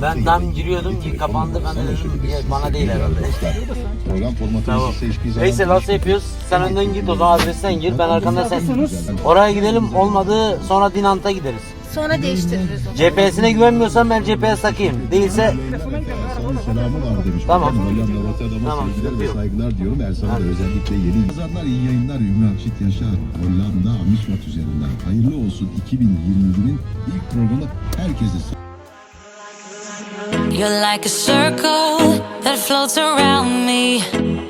05 26 Ben tam giriyordum ki kapandı ben de dedim "Ya, bana değil herhalde. Program formatımızı Tamam. seçtiği zaman Neyse nasıl yapıyoruz? Sen önden git o zaman adresten gir ben arkandan sen. Oraya gidelim olmadı sonra Dinant'a gideriz. Sonra değiştiririz onu. GPS'ine güvenmiyorsan ben GPS takayım. Değilse selamı var demiş. Tamam. Hollanda Rotterdam'a Tamam, sevgiler ve yok. saygılar diyorum. Ersan'a da özellikle yeni yazarlar iyi yayınlar Ümran Çit Yaşar. Hollanda Amismat üzerinden. Hayırlı olsun 2021'in ilk programı herkese You're like a circle that floats around me,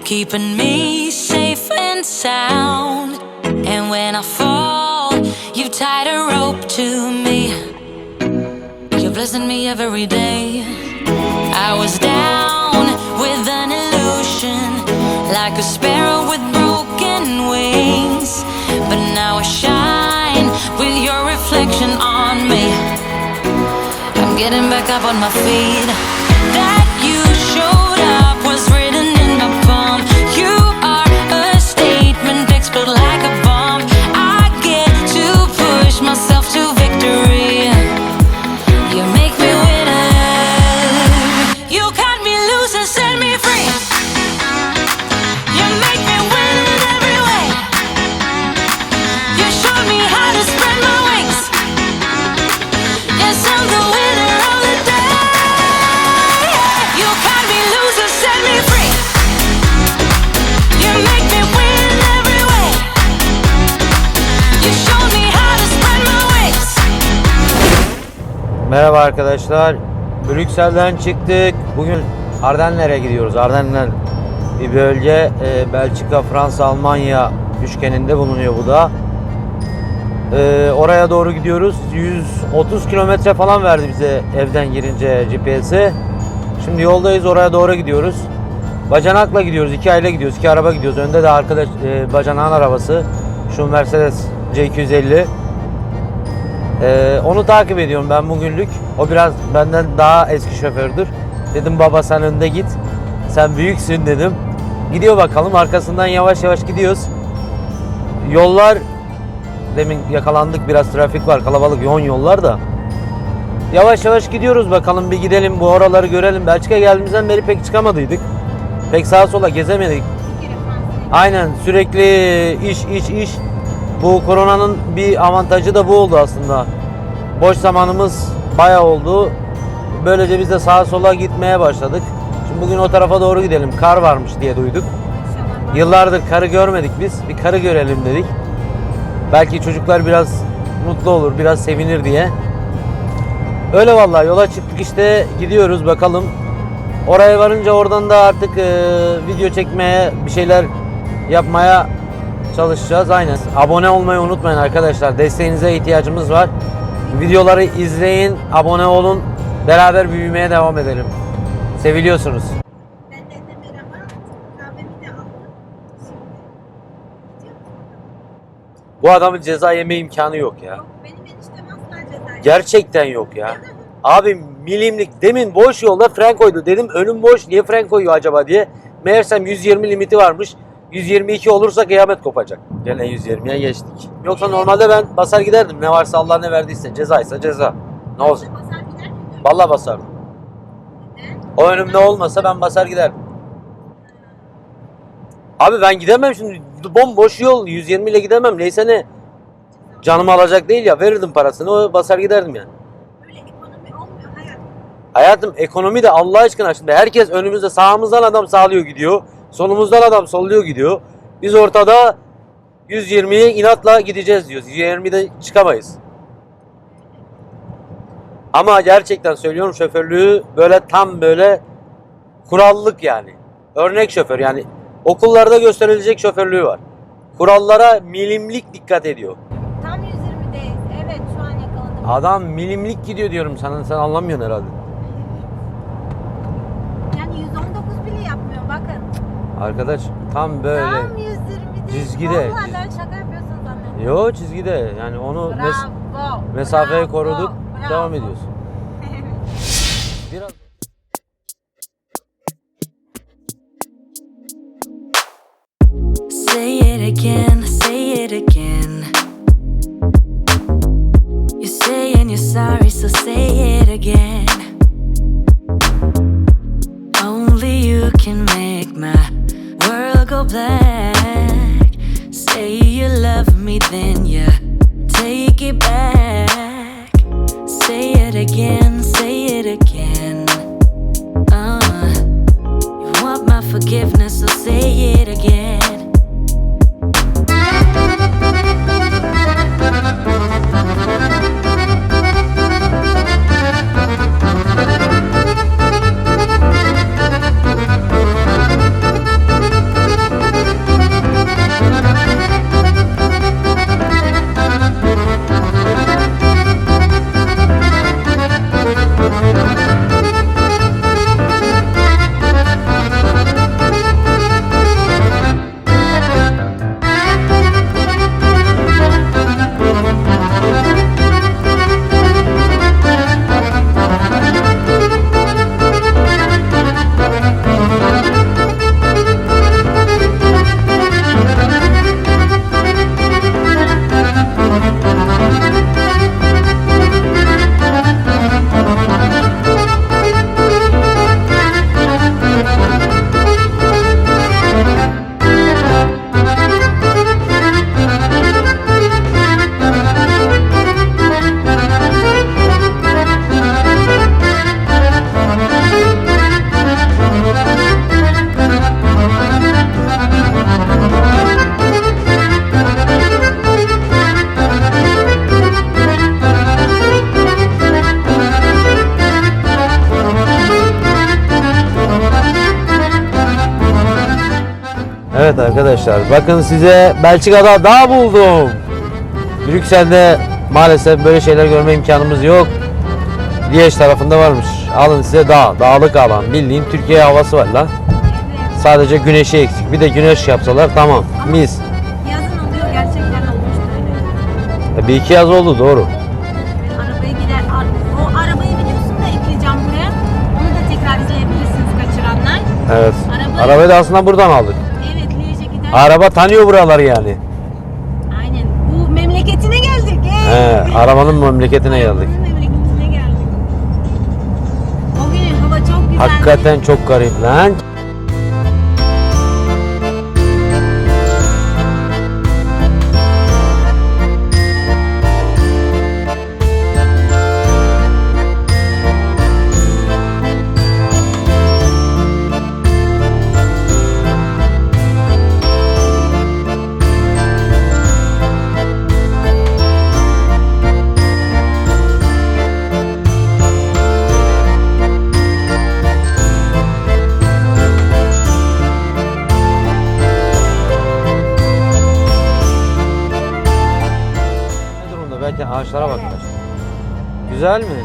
keeping me safe and sound. And when I fall, you've tied a rope to me. You're blessing me every day. I was down with an illusion, like a sparrow with broken wings. But now I shine with your reflection on getting back up on my feet. That Merhaba arkadaşlar. Brüksel'den çıktık. Bugün Ardenler'e gidiyoruz. Ardenler bir bölge. Ee, Belçika, Fransa, Almanya üçgeninde bulunuyor bu da. Ee, oraya doğru gidiyoruz. 130 kilometre falan verdi bize evden girince GPS'i. Şimdi yoldayız oraya doğru gidiyoruz. Bacanakla gidiyoruz. iki aile gidiyoruz. iki araba gidiyoruz. Önde de arkadaş e, bacanağın arabası. Şu Mercedes C250. Ee, onu takip ediyorum ben bugünlük. O biraz benden daha eski şofördür. Dedim baba sen önde git. Sen büyüksün dedim. Gidiyor bakalım arkasından yavaş yavaş gidiyoruz. Yollar demin yakalandık biraz trafik var kalabalık yoğun yollar da. Yavaş yavaş gidiyoruz bakalım bir gidelim bu oraları görelim. Belçika geldiğimizden beri pek çıkamadıydık. Pek sağa sola gezemedik. Aynen sürekli iş iş iş. Bu koronanın bir avantajı da bu oldu aslında. Boş zamanımız bayağı oldu. Böylece biz de sağa sola gitmeye başladık. Şimdi bugün o tarafa doğru gidelim. Kar varmış diye duyduk. Yıllardır karı görmedik biz. Bir karı görelim dedik. Belki çocuklar biraz mutlu olur, biraz sevinir diye. Öyle vallahi yola çıktık işte gidiyoruz bakalım. Oraya varınca oradan da artık e, video çekmeye bir şeyler yapmaya çalışacağız aynen. Abone olmayı unutmayın arkadaşlar. Desteğinize ihtiyacımız var. Videoları izleyin, abone olun. Beraber büyümeye devam edelim. Seviliyorsunuz. Bu adamın ceza yeme imkanı yok ya. Gerçekten yok ya. Abi milimlik demin boş yolda fren koydu. Dedim önüm boş niye fren koyuyor acaba diye. Meğersem 120 limiti varmış. 122 olursa kıyamet kopacak. Gene 120'ye geçtik. Yoksa normalde ben basar giderdim. Ne varsa Allah ne verdiyse cezaysa ceza. Ne mi? Vallahi basardım. O önümde olmasa ben basar giderdim. Abi ben gidemem şimdi. Bomboş yol. 120 ile gidemem. Neyse ne. Canımı alacak değil ya. Verirdim parasını. O basar giderdim yani. Öyle ekonomi olmuyor hayat. Hayatım ekonomi de Allah aşkına şimdi herkes önümüzde sağımızdan adam sağlıyor gidiyor. Solumuzdan adam solluyor gidiyor. Biz ortada 120'ye inatla gideceğiz diyoruz. 120'de çıkamayız. Ama gerçekten söylüyorum şoförlüğü böyle tam böyle kurallık yani. Örnek şoför yani okullarda gösterilecek şoförlüğü var. Kurallara milimlik dikkat ediyor. Tam 120'deyiz. Evet şu an yakaladım. Adam milimlik gidiyor diyorum sana sen anlamıyorsun herhalde. Yani 119 bile yapmıyor bakın. Arkadaş tam böyle. Tam 120'deyiz. Çizgide. Vallahi ben şaka yapıyorsun zannettim. Yo çizgide yani onu mes- Bravo. mesafeyi bravo, koruduk bravo. devam ediyorsun. Biraz Say it again, forgiveness, so say it again. Arkadaşlar bakın size Belçika'da dağ buldum. Brüksel'de maalesef böyle şeyler görme imkanımız yok. Liège tarafında varmış. Alın size dağ, dağlık alan. Bildiğin Türkiye havası var lan. Sadece güneşi eksik. Bir de güneş yapsalar tamam. Mis. Yazın oluyor gerçekten olmuş böyle. E, Bir iki yaz oldu doğru. Arabayı gider, o arabayı biliyorsun da ekleyeceğim buraya. Onu da tekrar izleyebilirsiniz kaçıranlar. Evet. Arabayı- Arabayı da aslında buradan aldık. Araba tanıyor buraları yani. Aynen. Bu memleketine geldik. He, arabanın memleketine geldik. Arabanın memleketine geldik. O gün hava çok güzeldi. Hakikaten çok garip lan. Güzel mi?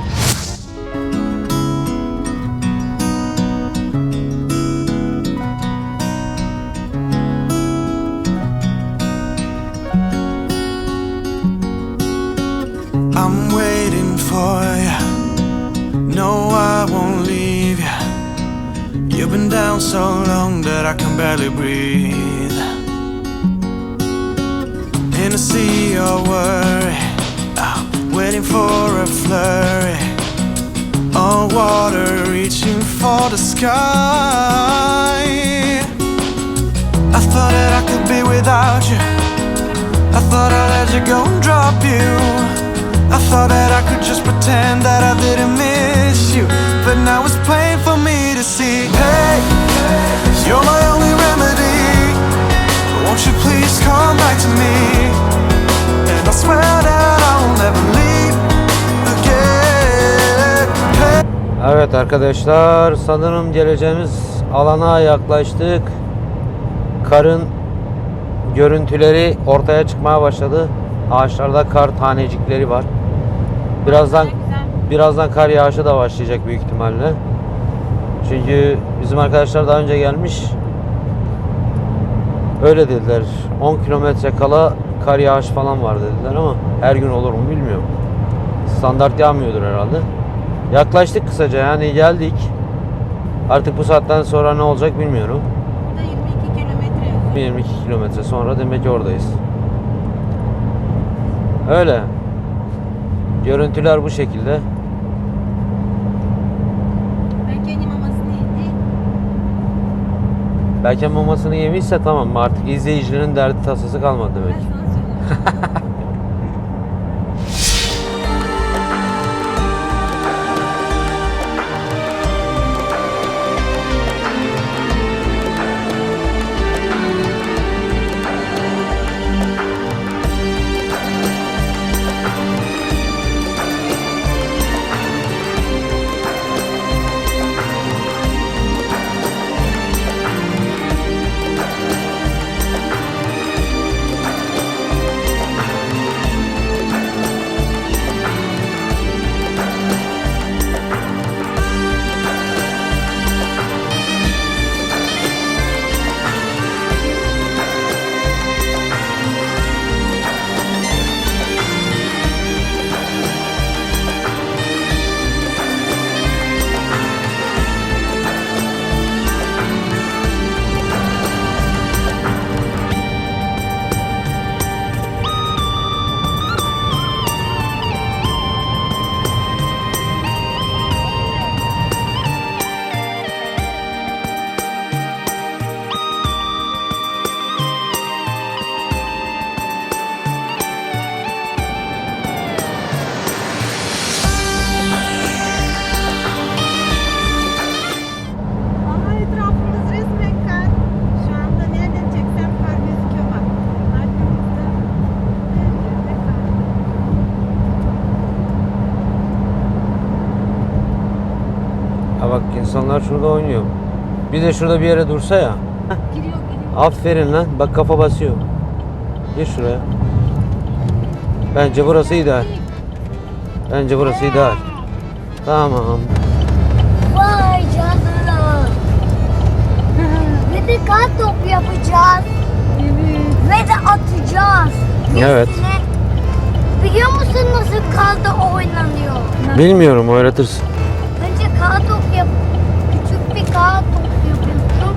For the sky. I thought that I could be without you. I thought I'd let you go and drop you. I thought that I could just pretend that I didn't miss you. But now it's plain for me to see. Hey, you're my only remedy. Won't you please come back to me? And I swear that I will never leave Evet arkadaşlar sanırım geleceğimiz alana yaklaştık. Karın görüntüleri ortaya çıkmaya başladı. Ağaçlarda kar tanecikleri var. Birazdan birazdan kar yağışı da başlayacak büyük ihtimalle. Çünkü bizim arkadaşlar daha önce gelmiş. Öyle dediler. 10 kilometre kala kar yağış falan var dediler ama her gün olur mu bilmiyorum. Standart yağmıyordur herhalde. Yaklaştık kısaca yani geldik. Artık bu saatten sonra ne olacak bilmiyorum. Burada 22 kilometre yazıyor. 22 kilometre sonra demek ki oradayız. Öyle. Görüntüler bu şekilde. Belki mamasını yedi. Belki mamasını yemişse tamam artık izleyicilerin derdi tasası kalmadı Ben demek. sana söyleyeyim. insanlar şurada oynuyor. Bir de şurada bir yere dursa ya. Giriyor giriyor. Aferin lan. Bak kafa basıyor. Gir şuraya. Bence burası ideal. Bence burası ideal. Tamam. Vay canına. Ve de kar top yapacağız. Ve de atacağız. Evet. Biliyor musun nasıl karda oynanıyor? Bilmiyorum öğretirsin. Önce kar top yap. Kar top yapıyorsun.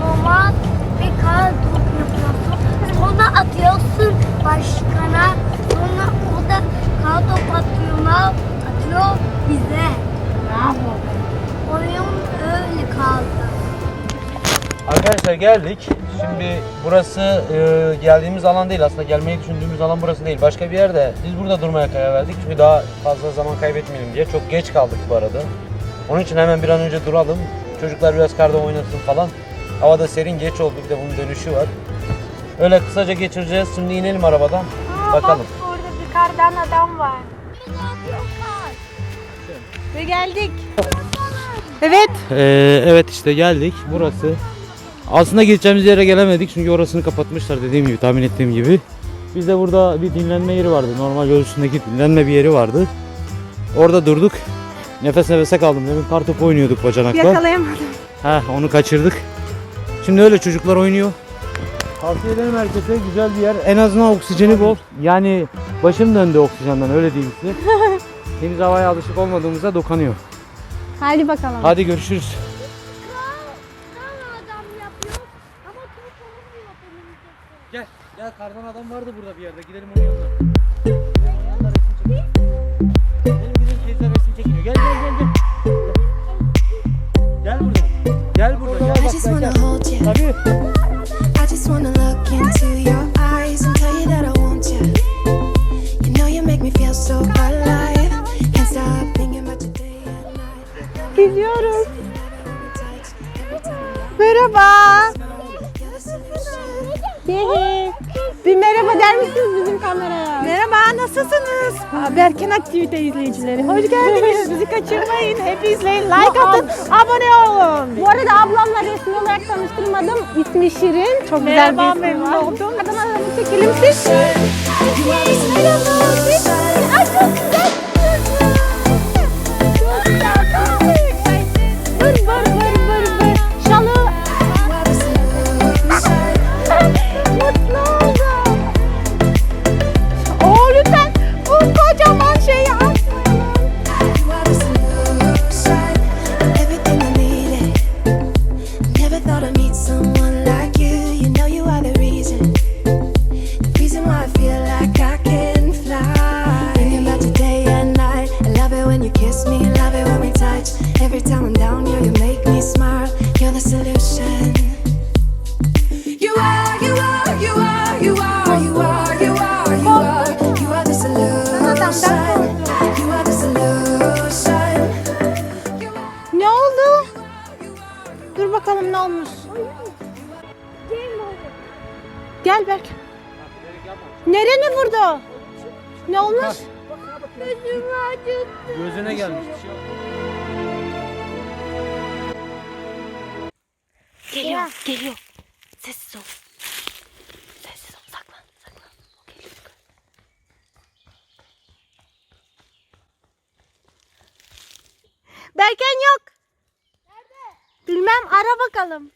Normal bir kar top yapıyorsun. Sonra atıyorsun başkana. Sonra o da kar top atıyorlar. Atıyor bize. Bravo. Oyun öyle kaldı. Arkadaşlar geldik. Şimdi burası e, geldiğimiz alan değil. Aslında gelmeyi düşündüğümüz alan burası değil. Başka bir yerde. Biz burada durmaya karar verdik. Çünkü daha fazla zaman kaybetmeyelim diye. Çok geç kaldık bu arada. Onun için hemen bir an önce duralım. Çocuklar biraz karda oynasın falan. Havada serin geç oldu. Bir de bunun dönüşü var. Öyle kısaca geçireceğiz. Şimdi inelim arabadan. Bakalım. Orada bir kardan adam var. Ve geldik. Evet. Ee, evet işte geldik. Burası. Aslında gideceğimiz yere gelemedik çünkü orasını kapatmışlar dediğim gibi tahmin ettiğim gibi. Biz de burada bir dinlenme yeri vardı. Normal yol üstündeki dinlenme bir yeri vardı. Orada durduk. Nefes nefese kaldım. Demin kartopu oynuyorduk bacanakla. Yakalayamadım. Heh, onu kaçırdık. Şimdi öyle çocuklar oynuyor. Tavsiye ederim herkese güzel bir yer. En azından oksijeni bol. Yani başım döndü oksijenden öyle diyeyim size. Temiz havaya alışık olmadığımızda dokunuyor. Hadi bakalım. Hadi görüşürüz. adam yapıyor ama top olmuyor benim de. Gel. Gel kardan adam vardı burada bir yerde. Gidelim onun yanına. Çekiniyor. Gel gel gel gel. Gel burada. Gel burada. Gel I bak just gel wanna gel. hold you. Tabii. I just wanna look into your eyes and tell you that I want you. You know you make me feel so alive. Can't stop thinking about you day and night. Time I'm Merhaba. Bir merhaba der misiniz bizim kameraya? Merhaba, nasılsınız? Berken Aktivite izleyicileri. Hoş geldiniz. Bizi kaçırmayın. Hep izleyin. Like atın. Abone olun. Bu arada ablamla resmi olarak tanıştırmadım. İsmi Şirin. Çok güzel bir ismi memnun oldum. Kadın adamı çekelim siz. Ay çok güzel. Çok güzel. Vır vır vır vır Ne olmuş? Gözüne gelmiş. Geliyor, geliyor. Sessiz ol. Sessiz ol, saklan, saklan. O geliyor. Berken yok. Nerede? Bilmem ara bakalım.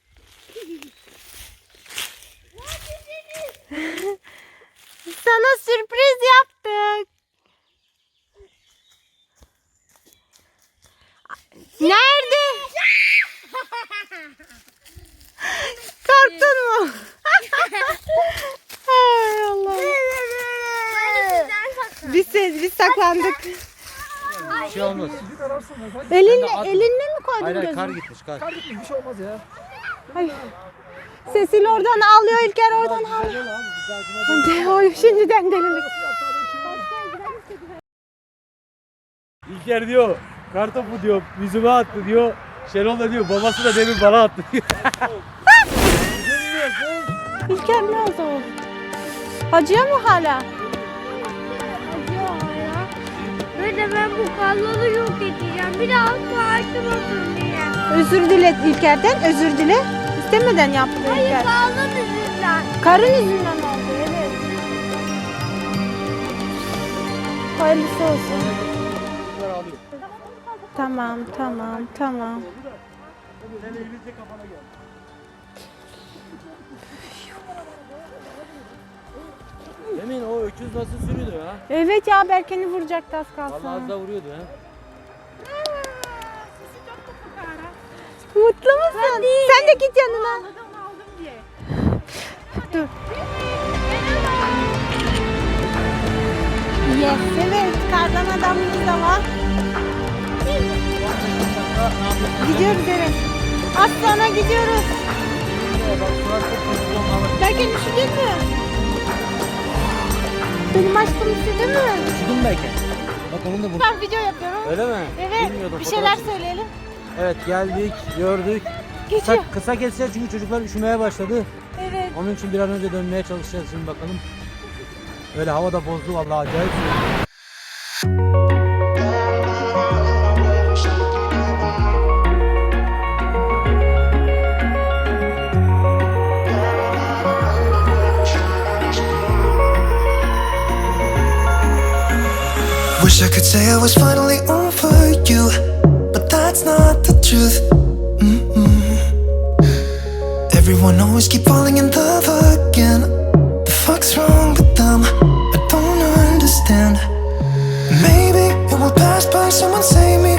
Sana sürpriz yaptık. Nerede? Korktun mu? Ay Allah. Biz, biz saklandık. Bir şey olmaz. Elinle, elinle mi koydun Hayır hayır gözünü? kar gitmiş kar. Cecil oradan ağlıyor, İlker oradan ağlıyor. Hadi oy, şimdiden delilik. İlker diyor kartopu diyor yüzüme attı diyor. Şenol da diyor babası da demin bana attı diyor. İlker ne oldu? Acıyor mu hala? Acıyor hala. Ve de ben bu karları yok edeceğim. yapacağım. Biraz farkım olsun diye. Özür dile İlker'den, özür dile. İstemeden yaptı Hayır İlker. bağlı yüzünden. Karın yüzünden oldu, evet. Hayırlısı olsun. Tamam, tamam, tamam. Emin o öküz nasıl sürüyordu ya? Evet ya Berken'i vuracaktı az kalsın. Vallahi az da vuruyordu ya. Mutlu musun? Sen de git yanına. Dur. Yes, evet. Kardan adamımız da var. Gidiyoruz evet. Az sonra gidiyoruz. Berken üşüdün mü? Benim aşkım üşüdü mü? Üşüdün belki. Bak onun da burada. Ben video yapıyorum. Öyle mi? Evet. Bilmiyordum. Bir şeyler söyleyelim. Evet geldik, gördük. Kısa, Geçiyor. kısa keseceğiz çünkü çocuklar üşümeye başladı. Evet. Onun için bir an önce dönmeye çalışacağız şimdi bakalım. Öyle hava da bozdu vallahi acayip. Wish I could say I was finally over you, that's not the truth. Mm-mm. Everyone always keep falling in love again. The fuck's wrong with them? I don't understand. Maybe it will pass by. Someone save me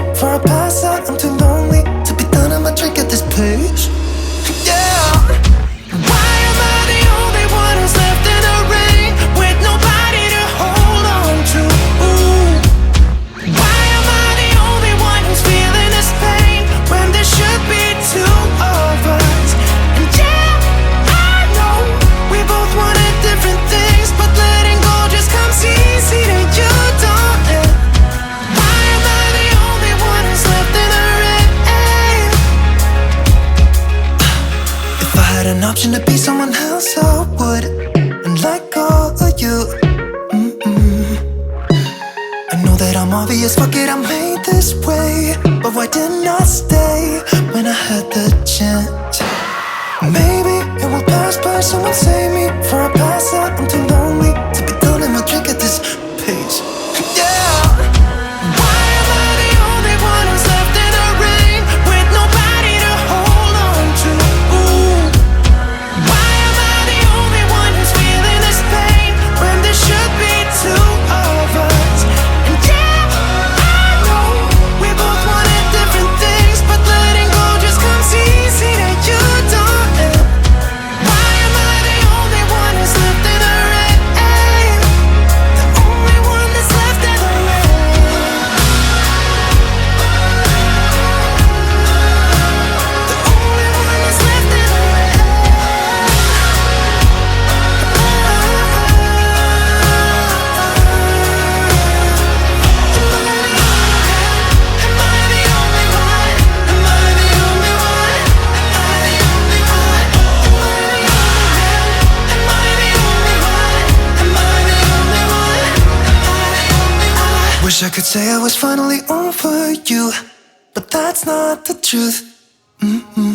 Wish I could say I was finally over you, but that's not the truth. Mm-mm.